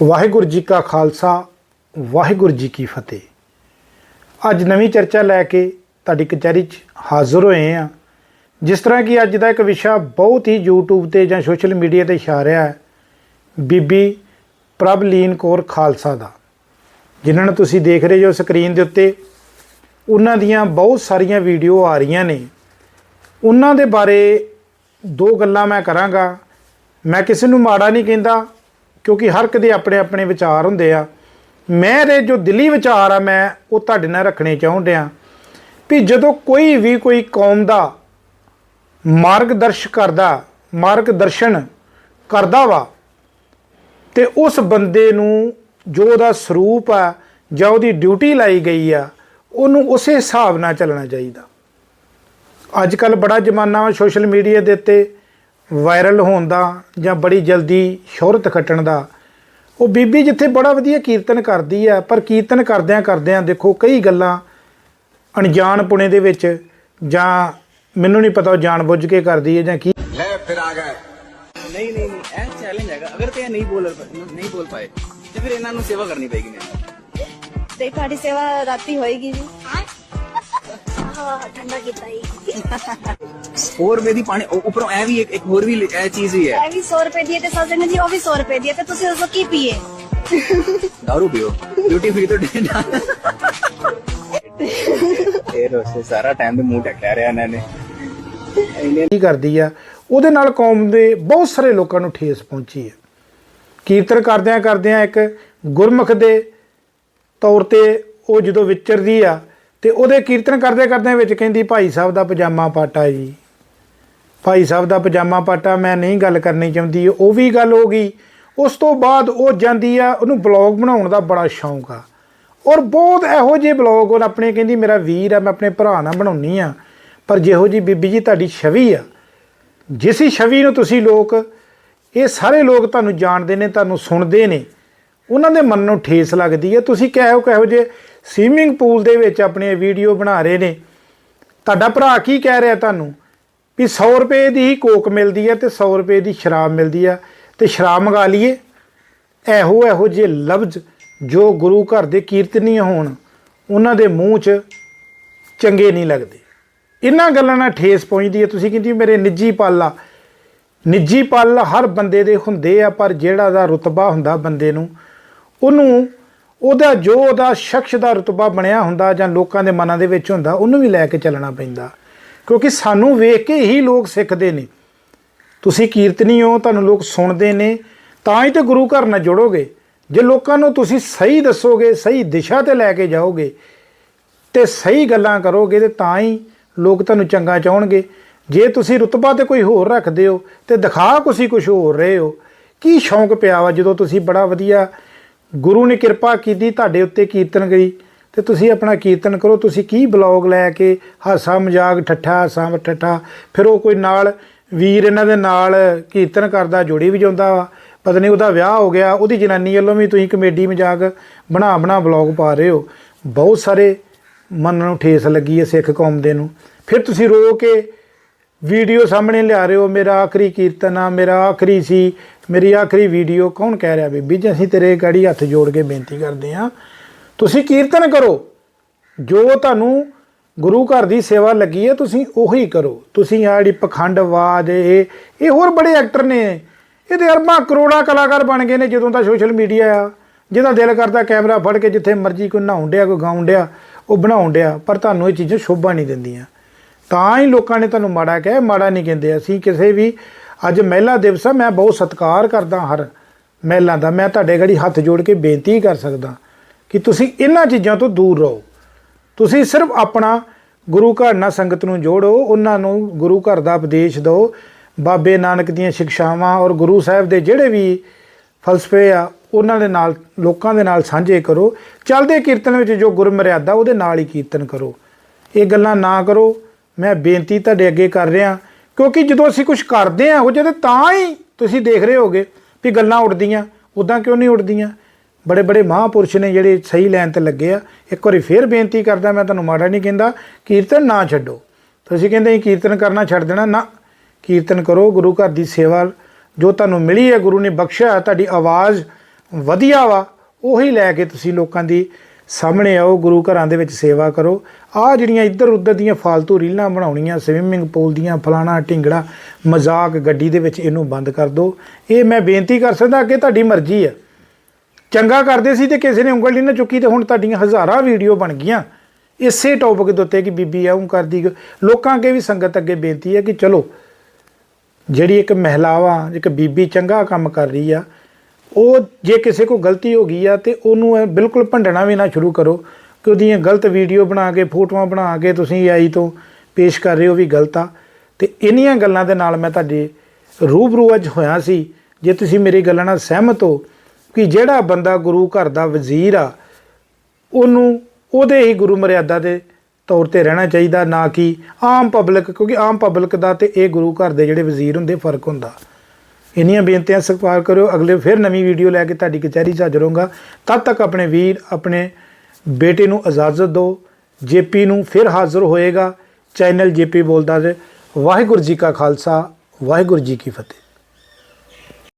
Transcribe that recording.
ਵਾਹਿਗੁਰੂ ਜੀ ਕਾ ਖਾਲਸਾ, ਵਾਹਿਗੁਰੂ ਜੀ ਕੀ ਫਤਿਹ। ਅੱਜ ਨਵੀਂ ਚਰਚਾ ਲੈ ਕੇ ਤੁਹਾਡੀ ਕਚਹਿਰੀ 'ਚ ਹਾਜ਼ਰ ਹੋਏ ਆ ਜਿਸ ਤਰ੍ਹਾਂ ਕਿ ਅੱਜ ਦਾ ਇੱਕ ਵਿਸ਼ਾ ਬਹੁਤ ਹੀ YouTube ਤੇ ਜਾਂ ਸੋਸ਼ਲ ਮੀਡੀਆ ਤੇ ਛਾ ਰਿਹਾ ਹੈ, ਬੀਬੀ ਪ੍ਰਭਲੀਨ ਕੌਰ ਖਾਲਸਾ ਦਾ। ਜਿਨ੍ਹਾਂ ਨੂੰ ਤੁਸੀਂ ਦੇਖ ਰਹੇ ਹੋ ਸਕਰੀਨ ਦੇ ਉੱਤੇ, ਉਹਨਾਂ ਦੀਆਂ ਬਹੁਤ ਸਾਰੀਆਂ ਵੀਡੀਓ ਆ ਰਹੀਆਂ ਨੇ। ਉਹਨਾਂ ਦੇ ਬਾਰੇ ਦੋ ਗੱਲਾਂ ਮੈਂ ਕਰਾਂਗਾ। ਮੈਂ ਕਿਸੇ ਨੂੰ ਮਾੜਾ ਨਹੀਂ ਕਹਿੰਦਾ ਕਿਉਂਕਿ ਹਰ ਇੱਕ ਦੇ ਆਪਣੇ ਆਪਣੇ ਵਿਚਾਰ ਹੁੰਦੇ ਆ। ਮੇਰੇ ਜੋ ਦਿੱਲੀ ਵਿਚਾਰ ਆ, ਮੈਂ ਉਹ ਤੁਹਾਡੇ ਨਾਲ ਰੱਖਣੇ ਚਾਹੁੰਦਿਆਂ ਵੀ ਜਦੋਂ ਕੋਈ ਵੀ ਕੋਈ ਕੌਮ ਦਾ ਮਾਰਗਦਰਸ਼ ਕਰਦਾ, ਮਾਰਗਦਰਸ਼ਨ ਕਰਦਾ ਵਾ, ਤੇ ਉਸ ਬੰਦੇ ਨੂੰ ਜੋ ਉਹਦਾ ਸਰੂਪ ਆ ਜਾਂ ਉਹਦੀ ਡਿਊਟੀ ਲਾਈ ਗਈ ਆ, ਉਹਨੂੰ ਉਸੇ ਹਿਸਾਬ ਨਾਲ ਚੱਲਣਾ ਚਾਹੀਦਾ। ਅੱਜ ਕੱਲ ਬੜਾ ਜ਼ਮਾਨਾ ਵਾ ਸੋਸ਼ਲ ਮੀਡੀਆ ਦੇ ਉੱਤੇ। ਵਾਇਰਲ ਹੋਣ ਦਾ ਜਾਂ ਬੜੀ ਜਲਦੀ ਸ਼ੋਹਰਤ ਖੱਟਣ ਦਾ ਉਹ ਬੀਬੀ ਜਿੱਥੇ ਬੜਾ ਵਧੀਆ ਕੀਰਤਨ ਕਰਦੀ ਆ ਪਰ ਕੀਰਤਨ ਕਰਦਿਆਂ ਕਰਦਿਆਂ ਦੇਖੋ ਕਈ ਗੱਲਾਂ ਅਣਜਾਣ ਪੁਣੇ ਦੇ ਵਿੱਚ ਜਾਂ ਮੈਨੂੰ ਨਹੀਂ ਪਤਾ ਉਹ ਜਾਣਬੁੱਝ ਕੇ ਕਰਦੀ ਹੈ ਜਾਂ ਕੀ। ਲੈ ਫਿਰ ਆ ਗਏ। ਨਹੀਂ ਨਹੀਂ ਨਹੀਂ ਇਹ ਚੈਲੰਜ ਹੈਗਾ। ਅਗਰ ਤੇ ਇਹ ਨਹੀਂ ਬੋਲ ਨਹੀਂ ਬੋਲ ਪਾਏ ਤੇ ਫਿਰ ਇਹਨਾਂ ਨੂੰ ਸੇਵਾ ਕਰਨੀ ਪਏਗੀ। ਮੈਨੂੰ ਤੇ ਤੁਹਾਡੀ ਸੇਵਾ ਰਾਤੀ ਹੋਏਗੀ ਜੀ। ਹਾਂ ਠੰਡਾ ਕੀਤਾ ਹੀ 100 ਰੁਪਏ ਦੀ ਪਾਣੀ ਉੱਪਰੋਂ ਇਹ ਵੀ ਇੱਕ ਇੱਕ ਹੋਰ ਵੀ ਇਹ ਚੀਜ਼ ਹੀ ਹੈ। ਇਹ ਵੀ 100 ਰੁਪਏ ਦੀ ਹੈ ਤੇ ਸਜਣ ਜੀ ਉਹ ਵੀ 100 ਰੁਪਏ ਦੀ ਹੈ ਤੇ ਤੁਸੀਂ ਦੱਸੋ ਕੀ ਪੀਏ? दारू ਪੀਓ। ਡਿਊਟੀ ਫ੍ਰੀ ਤੋਂ ਡੇਟਾ ਇਹ ਰੋਸੇ ਸਾਰਾ ਟਾਈਮ ਤੇ ਮੂੰਹ ਢੱਕਿਆ ਰਿਹਾ ਇਹਨਾਂ ਨੇ। ਇਹਨੇ ਕੀ ਕਰਦੀ ਆ? ਉਹਦੇ ਨਾਲ ਕੌਮ ਦੇ ਬਹੁਤ ਸਾਰੇ ਲੋਕਾਂ ਨੂੰ ਠੇਸ ਪਹੁੰਚੀ ਹੈ। ਕੀਰਤਨ ਕਰਦਿਆਂ ਕਰਦਿਆਂ ਇੱਕ ਗੁਰਮੁਖ ਦੇ ਤੌਰ ਤੇ ਉਹ ਜਦੋਂ ਵਿਚਰਦੀ ਆ ਤੇ ਉਹਦੇ ਕੀਰਤਨ ਕਰਦੇ ਕਰਦਿਆਂ ਵਿੱਚ ਕਹਿੰਦੀ, ਭਾਈ ਸਾਹਿਬ ਦਾ ਪਜਾਮਾ ਪਾਟਾ ਜੀ। ਭਾਈ ਸਾਹਿਬ ਦਾ ਪਜਾਮਾ ਪਾਟਾ ਮੈਂ ਨਹੀਂ ਗੱਲ ਕਰਨੀ ਚਾਹੁੰਦੀ। ਉਹ ਵੀ ਗੱਲ ਹੋ ਗਈ। ਉਸ ਤੋਂ ਬਾਅਦ ਉਹ ਜਾਂਦੀ ਆ, ਉਹਨੂੰ ਬਲੌਗ ਬਣਾਉਣ ਦਾ ਬੜਾ ਸ਼ੌਂਕ ਆ। ਔਰ ਬਹੁਤ ਇਹੋ ਜਿਹੇ ਬਲੌਗ ਉਹ ਆਪਣੇ ਕਹਿੰਦੀ, ਮੇਰਾ ਵੀਰ ਆ, ਮੈਂ ਆਪਣੇ ਭਰਾ ਨਾਲ ਬਣਾਉਣੀ ਆ। ਪਰ ਜਿਹੋ ਜੀ ਬੀਬੀ ਜੀ ਤੁਹਾਡੀ ਛਵੀ ਆ, ਜਿਸ ਹੀ ਛਵੀ ਨੂੰ ਤੁਸੀਂ ਲੋਕ, ਇਹ ਸਾਰੇ ਲੋਕ ਤੁਹਾਨੂੰ ਜਾਣਦੇ ਨੇ, ਤੁਹਾਨੂੰ ਸੁਣਦੇ ਨੇ, ਉਹਨਾਂ ਦੇ ਮਨ ਨੂੰ ਠੇਸ ਲੱਗਦੀ ਹੈ ਤੁਸੀਂ ਕਿਹੋ ਕਿਹੋ ਜੇ ਸਵੀਮਿੰਗ ਪੂਲ ਦੇ ਵਿੱਚ ਆਪਣੇ ਵੀਡੀਓ ਬਣਾ ਰਹੇ ਨੇ। ਤੁਹਾਡਾ ਭਰਾ ਕੀ ਕਹਿ ਰਿਹਾ ਤੁਹਾਨੂੰ? ਵੀ 100 ਰੁਪਏ ਦੀ ਹੀ ਕੋਕ ਮਿਲਦੀ ਹੈ ਤੇ 100 ਰੁਪਏ ਦੀ ਸ਼ਰਾਬ ਮਿਲਦੀ ਆ ਤੇ ਸ਼ਰਾਬ ਮੰਗਾ ਲਈਏ। ਇਹੋ ਇਹੋ ਜਿਹੇ ਲਫ਼ਜ਼ ਜੋ ਗੁਰੂ ਘਰ ਦੇ ਕੀਰਤਨੀ ਹੋਣ, ਉਹਨਾਂ ਦੇ ਮੂੰਹ 'ਚ ਚੰਗੇ ਨਹੀਂ ਲੱਗਦੇ। ਇਹਨਾਂ ਗੱਲਾਂ ਨਾਲ ਠੇਸ ਪਹੁੰਚਦੀ ਹੈ। ਤੁਸੀਂ ਕਹਿੰਦੇ ਮੇਰੇ ਨਿੱਜੀ ਪਲ ਆ। ਨਿੱਜੀ ਪਲ ਹਰ ਬੰਦੇ ਦੇ ਹੁੰਦੇ ਆ, ਪਰ ਜਿਹੜਾ ਦਾ ਰੁਤਬਾ ਹੁੰਦਾ ਬੰਦੇ ਨੂੰ, ਉਹਨੂੰ ਉਹਦਾ ਜੋ ਉਹਦਾ ਸ਼ਖਸ ਦਾ ਰੁਤਬਾ ਬਣਿਆ ਹੁੰਦਾ ਜਾਂ ਲੋਕਾਂ ਦੇ ਮਨਾਂ ਦੇ ਵਿੱਚ ਹੁੰਦਾ, ਉਹਨੂੰ ਵੀ ਲੈ ਕੇ ਚੱਲਣਾ ਪੈਂਦਾ। ਕਿਉਂਕਿ ਸਾਨੂੰ ਵੇਖ ਕੇ ਹੀ ਲੋਕ ਸਿੱਖਦੇ ਨੇ। ਤੁਸੀਂ ਕੀਰਤਨੀ ਹੋ, ਤੁਹਾਨੂੰ ਲੋਕ ਸੁਣਦੇ ਨੇ, ਤਾਂ ਹੀ ਤੇ ਗੁਰੂ ਘਰ ਨਾਲ ਜੁੜੋਗੇ। ਜੇ ਲੋਕਾਂ ਨੂੰ ਤੁਸੀਂ ਸਹੀ ਦੱਸੋਗੇ, ਸਹੀ ਦਿਸ਼ਾ ਤੇ ਲੈ ਕੇ ਜਾਓਗੇ ਤੇ ਸਹੀ ਗੱਲਾਂ ਕਰੋਗੇ ਤੇ ਤਾਂ ਹੀ ਲੋਕ ਤੁਹਾਨੂੰ ਚੰਗਾ ਚਾਹਣਗੇ। ਜੇ ਤੁਸੀਂ ਰੁਤਬਾ ਤੇ ਕੋਈ ਹੋਰ ਰੱਖਦੇ ਹੋ ਤੇ ਦਿਖਾ ਤੁਸੀਂ ਕੁਝ ਹੋਰ ਰਹੇ ਹੋ। ਕੀ ਸ਼ੌਂਕ ਪਿਆ ਵਾ ਜਦੋਂ ਤੁਸੀਂ ਬੜਾ ਵਧੀਆ ਗੁਰੂ ਨੇ ਕਿਰਪਾ ਕੀਤੀ, ਤੁਹਾਡੇ ਉੱਤੇ ਕੀਰਤਨ ਗਈ ਤੇ ਤੁਸੀਂ ਆਪਣਾ ਕੀਰਤਨ ਕਰੋ। ਤੁਸੀਂ ਕੀ ਬਲੌਗ ਲੈ ਕੇ ਹਾਸਾ ਮਜ਼ਾਕ ਠੱਠਾ, ਹਾਸਾ ਠੱਠਾ ਫਿਰ ਉਹ ਕੋਈ ਨਾਲ ਵੀਰ ਇਹਨਾਂ ਦੇ ਨਾਲ ਕੀਰਤਨ ਕਰਦਾ, ਜੋੜੀ ਵੀ ਜਾਂਦਾ ਵਾ। ਪਤਾ ਨਹੀਂ ਉਹਦਾ ਵਿਆਹ ਹੋ ਗਿਆ, ਉਹਦੀ ਜਨਾਨੀ ਵੱਲੋਂ ਵੀ ਤੁਸੀਂ ਕਮੇਡੀ ਮਜ਼ਾਕ ਬਣਾ ਬਣਾ ਬਲੌਗ ਪਾ ਰਹੇ ਹੋ। ਬਹੁਤ ਸਾਰੇ ਮਨ ਨੂੰ ਠੇਸ ਲੱਗੀ ਹੈ ਸਿੱਖ ਕੌਮ ਦੇ ਨੂੰ। ਫਿਰ ਤੁਸੀਂ ਰੋ ਕੇ ਵੀਡੀਓ ਸਾਹਮਣੇ ਲਿਆ ਰਹੇ ਹੋ ਮੇਰਾ ਆਖਰੀ ਕੀਰਤਨ ਆ, ਮੇਰਾ ਆਖਰੀ ਸੀ, ਮੇਰੀ ਆਖਰੀ ਵੀਡੀਓ। ਕੌਣ ਕਹਿ ਰਿਹਾ ਬੀਬੀ ਜੀ, ਅਸੀਂ ਤੇਰੇ ਗਾੜੀ ਹੱਥ ਜੋੜ ਕੇ ਬੇਨਤੀ ਕਰਦੇ ਹਾਂ। ਤੁਸੀਂ ਕੀਰਤਨ ਕਰੋ। ਜੋ ਤੁਹਾਨੂੰ ਗੁਰੂ ਘਰ ਦੀ ਸੇਵਾ ਲੱਗੀ ਹੈ, ਤੁਸੀਂ ਉਹੀ ਕਰੋ। ਤੁਸੀਂ ਆ ਜਿਹੜੀ ਪਖੰਡਵਾਦ ਇਹ ਇਹ ਹੋਰ ਬੜੇ ਐਕਟਰ ਨੇ। ਇਹ ਤੇ ਅਰਬਾਂ ਕਰੋੜਾਂ ਕਲਾਕਾਰ ਬਣ ਗਏ ਨੇ, ਜਦੋਂ ਦਾ ਸੋਸ਼ਲ ਮੀਡੀਆ ਆ। ਜਿਹਦਾ ਦਿਲ ਕਰਦਾ ਕੈਮਰਾ ਫੜ ਕੇ ਜਿੱਥੇ ਮਰਜ਼ੀ ਕੋਈ ਨਹਾਉਣ ਡਿਆ, ਕੋਈ ਗਾਉਣ ਡਿਆ, ਉਹ ਬਣਾਉਣ ਡਿਆ। ਪਰ ਤੁਹਾਨੂੰ ਇਹ ਚੀਜ਼ਾਂ ਸ਼ੋਭਾ ਨਹੀਂ ਦਿੰਦੀਆਂ। ਤਾਂ ਹੀ ਲੋਕਾਂ ਨੇ ਤੁਹਾਨੂੰ ਮਾੜਾ ਕਿਹਾ ਮਾੜਾ ਨਹੀਂ ਕਹਿੰਦੇ। ਅਸੀਂ ਕਿਸੇ ਵੀ, ਅੱਜ ਮਹਿਲਾ ਦਿਵਸ ਆ, ਮੈਂ ਬਹੁਤ ਸਤਿਕਾਰ ਕਰਦਾ ਹਰ ਮਹਿਲਾ ਦਾ। ਮੈਂ ਤੁਹਾਡੇ ਗੜੀ ਹੱਥ ਜੋੜ ਕੇ ਬੇਨਤੀ ਕਰ ਸਕਦਾ ਕਿ ਤੁਸੀਂ ਇਹਨਾਂ ਚੀਜ਼ਾਂ ਤੋਂ ਦੂਰ ਰਹੋ। ਤੁਸੀਂ ਸਿਰਫ ਆਪਣਾ ਗੁਰੂ ਘਰ ਨਾਲ ਸੰਗਤ ਨੂੰ ਜੋੜੋ, ਉਹਨਾਂ ਨੂੰ ਗੁਰੂ ਘਰ ਦਾ ਉਪਦੇਸ਼ ਦਿਓ। ਬਾਬੇ ਨਾਨਕ ਦੀਆਂ ਸਿੱਖਿਆਵਾਂ ਔਰ ਗੁਰੂ ਸਾਹਿਬ ਦੇ ਜਿਹੜੇ ਵੀ ਫਲਸਫੇ ਆ, ਉਹਨਾਂ ਦੇ ਨਾਲ, ਲੋਕਾਂ ਦੇ ਨਾਲ ਸਾਂਝੇ ਕਰੋ। ਚੱਲਦੇ ਕੀਰਤਨ ਵਿੱਚ ਜੋ ਗੁਰਮਰਿਆਦਾ, ਉਹਦੇ ਨਾਲ ਹੀ ਕੀਰਤਨ ਕਰੋ। ਇਹ ਗੱਲਾਂ ਨਾ ਕਰੋ। ਮੈਂ ਬੇਨਤੀ ਤੁਹਾਡੇ ਅੱਗੇ ਕਰ ਰਿਹਾ ਕਿਉਂਕਿ ਜਦੋਂ ਅਸੀਂ ਕੁਝ ਕਰਦੇ ਆ ਉਹ ਜਦੋਂ ਤਾਂ ਹੀ ਤੁਸੀਂ ਦੇਖ ਰਹੇ ਹੋਗੇ ਵੀ ਗੱਲਾਂ ਉੱਡਦੀਆਂ ਉਦਾਂ ਕਿਉਂ ਨਹੀਂ ਉੱਡਦੀਆਂ? ਬੜੇ ਬੜੇ ਮਹਾਪੁਰਸ਼ ਨੇ ਜਿਹੜੇ ਸਹੀ ਲਾਈਨ ਤੇ ਲੱਗੇ ਆ। ਇੱਕ ਵਾਰੀ ਫੇਰ ਬੇਨਤੀ ਕਰਦਾ, ਮੈਂ ਤੁਹਾਨੂੰ ਮਾੜਾ ਨਹੀਂ ਕਹਿੰਦਾ, ਕੀਰਤਨ ਨਾ ਛੱਡੋ। ਤੁਸੀਂ ਕਹਿੰਦੇ ਕੀਰਤਨ ਕਰਨਾ ਛੱਡ ਦੇਣਾ, ਨਾ। ਕੀਰਤਨ ਕਰੋ, ਗੁਰੂ ਘਰ ਦੀ ਸੇਵਾ ਜੋ ਤੁਹਾਨੂੰ ਮਿਲੀ ਹੈ, ਗੁਰੂ ਨੇ ਬਖਸ਼ਿਆ, ਤੁਹਾਡੀ ਆਵਾਜ਼ ਵਧੀਆ ਵਾ, ਉਹੀ ਲੈ ਕੇ ਤੁਸੀਂ ਲੋਕਾਂ ਦੀ ਸਾਹਮਣੇ ਆਓ, ਗੁਰੂ ਘਰਾਂ ਦੇ ਵਿੱਚ ਸੇਵਾ ਕਰੋ। ਆ ਜਿਹੜੀਆਂ ਇੱਧਰ ਉੱਧਰ ਦੀਆਂ ਫਾਲਤੂ ਰੀਲਾਂ ਬਣਾਉਣੀਆਂ ਸਵਿਮਿੰਗ ਪੂਲ ਦੀਆਂ, ਫਲਾਣਾ ਢਿੰਗੜਾ, ਮਜ਼ਾਕ ਗੱਡੀ ਦੇ ਵਿੱਚ ਇਹਨੂੰ ਬੰਦ ਕਰ ਦਿਓ ਇਹ ਮੈਂ ਬੇਨਤੀ ਕਰ ਸਕਦਾ ਅੱਗੇ ਤੁਹਾਡੀ ਮਰਜ਼ੀ ਹੈ ਚੰਗਾ ਕਰਦੇ ਸੀ ਤੇ ਕਿਸੇ ਨੇ ਉਂਗਲ ਨਹੀਂ ਨਾ ਚੁੱਕੀ ਤੇ ਹੁਣ ਤੁਹਾਡੀਆਂ ਹਜ਼ਾਰਾਂ ਵੀਡੀਓ ਬਣ ਗਈਆਂ। ਇਸੇ ਟੌਪਿਕ ਦੇ ਉੱਤੇ ਕਿ ਬੀਬੀ ਆਉਂ ਕਰਦੀ ਲੋਕਾਂ ਅੱਗੇ ਵੀ ਸੰਗਤ ਅੱਗੇ ਬੇਨਤੀ ਹੈ ਕਿ ਚਲੋ, ਜਿਹੜੀ ਇੱਕ ਮਹਿਲਾਵਾ, ਇੱਕ ਬੀਬੀ ਚੰਗਾ ਕੰਮ ਕਰ ਰਹੀ ਆ ਉਹ ਜੇ ਕਿਸੇ ਕੋ ਗਲਤੀ ਹੋ ਗਈ ਆ ਤੇ ਉਹਨੂੰ ਇਹ ਬਿਲਕੁਲ ਭੰਡਣਾ ਵੀ ਨਾ ਸ਼ੁਰੂ ਕਰੋ ਕਿ ਉਹਦੀਆਂ ਗਲਤ ਵੀਡੀਓ ਬਣਾ ਕੇ, ਫੋਟੋਆਂ ਬਣਾ ਕੇ ਤੁਸੀਂ ਆਈ ਤੋਂ ਪੇਸ਼ ਕਰ ਰਹੇ ਹੋ ਵੀ ਗਲਤ ਆ। ਤੇ ਇੰਨੀਆਂ ਗੱਲਾਂ ਦੇ ਨਾਲ ਮੈਂ ਤੁਹਾਡੇ ਰੂਬਰੂ ਅੱਜ ਹੋਇਆ ਸੀ। ਜੇ ਤੁਸੀਂ ਮੇਰੀ ਗੱਲਾਂ ਨਾਲ ਸਹਿਮਤ ਹੋ ਕਿ ਜਿਹੜਾ ਬੰਦਾ ਗੁਰੂ ਘਰ ਦਾ ਵਜ਼ੀਰ ਆ, ਉਹਨੂੰ ਉਹਦੇ ਹੀ ਗੁਰੂ ਮਰਿਆਦਾ ਦੇ ਤੌਰ ਤੇ ਰਹਿਣਾ ਚਾਹੀਦਾ, ਨਾ ਕਿ ਆਮ ਪਬਲਿਕ ਕਿਉਂਕਿ ਆਮ ਪਬਲਿਕ ਦਾ ਤੇ ਇਹ ਗੁਰੂ ਘਰ ਦੇ ਜਿਹੜੇ ਵਜ਼ੀਰ ਹੁੰਦੇ ਫ਼ਰਕ ਹੁੰਦਾ। ਇੰਨੀਆਂ ਬੇਨਤੀਆਂ ਸਤਿਕਾਰ ਕਰਿਓ। ਅਗਲੇ ਫਿਰ ਨਵੀਂ ਵੀਡੀਓ ਲੈ ਕੇ ਤੁਹਾਡੀ ਕਚਹਿਰੀ 'ਚ ਹਾਜ਼ਰ ਹੋਵਾਂਗਾ ਤਦ ਤੱਕ ਆਪਣੇ ਵੀਰ, ਆਪਣੇ ਬੇਟੇ ਨੂੰ ਇਜਾਜ਼ਤ ਦਿਓ। ਜੇਪੀ ਨੂੰ ਫਿਰ ਹਾਜ਼ਰ ਹੋਏਗਾ ਚੈਨਲ ਜੇਪੀ ਬੋਲਦਾ ਵਾਹਿਗੁਰੂ ਜੀ ਕਾ ਖਾਲਸਾ, ਵਾਹਿਗੁਰੂ ਜੀ ਕੀ ਫਤਿਹ।